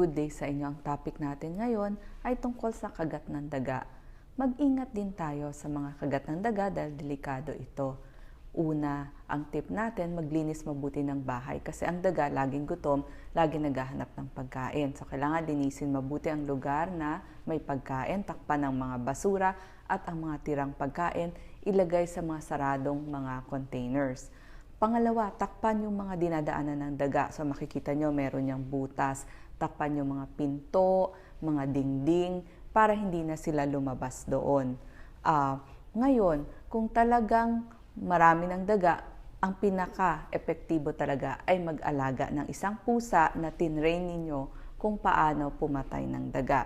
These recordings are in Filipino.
Good day sa inyo. Ang topic natin ngayon ay tungkol sa kagat ng daga. Mag-ingat din tayo sa mga kagat ng daga dahil delikado ito. Una, ang tip natin, maglinis mabuti ng bahay kasi ang daga laging gutom, lagi naghahanap ng pagkain. So kailangan linisin mabuti ang lugar na may pagkain, takpan ng mga basura at ang mga tirang pagkain ilagay sa mga saradong mga containers. Pangalawa, takpan yung mga dinadaanan ng daga. So makikita nyo, meron niyang butas. Takpan yung mga pinto, mga dingding, para hindi na sila lumabas doon. Ah, ngayon, kung talagang marami ng daga, ang pinaka-epektibo talaga ay mag-alaga ng isang pusa na tinrain ninyo kung paano pumatay ng daga.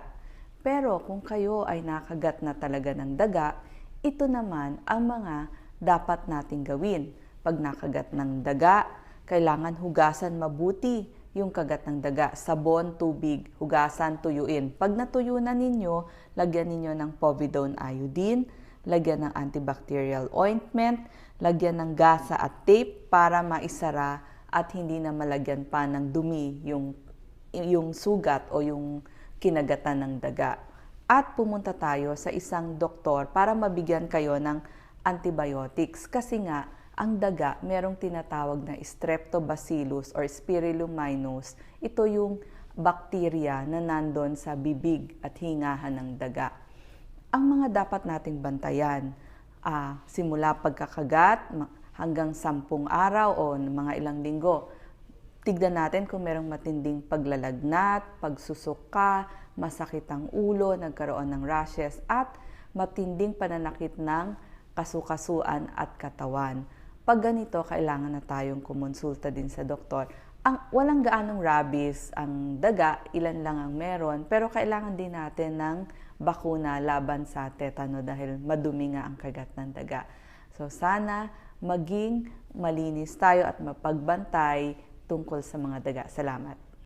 Pero kung kayo ay nakagat na talaga ng daga, ito naman ang mga dapat nating gawin. Pag nakagat ng daga, kailangan hugasan mabuti yung kagat ng daga. Sabon, tubig, hugasan, tuyuin. Pag natuyo na ninyo, lagyan ninyo ng povidone iodine, lagyan ng antibacterial ointment, lagyan ng gasa at tape para maisara at hindi na malagyan pa ng dumi yung, yung sugat o yung kinagatan ng daga. At pumunta tayo sa isang doktor para mabigyan kayo ng antibiotics kasi nga ang daga merong tinatawag na streptobacillus or spirulominus. Ito yung bakterya na nandon sa bibig at hingahan ng daga. Ang mga dapat nating bantayan, ah, simula pagkakagat hanggang sampung araw o mga ilang linggo, tignan natin kung merong matinding paglalagnat, pagsusuka, masakit ang ulo, nagkaroon ng rashes, at matinding pananakit ng kasukasuan at katawan. Pag ganito, kailangan na tayong kumonsulta din sa doktor. Ang, walang gaanong rabies ang daga, ilan lang ang meron, pero kailangan din natin ng bakuna laban sa tetano dahil madumi nga ang kagat ng daga. So sana maging malinis tayo at mapagbantay tungkol sa mga daga. Salamat.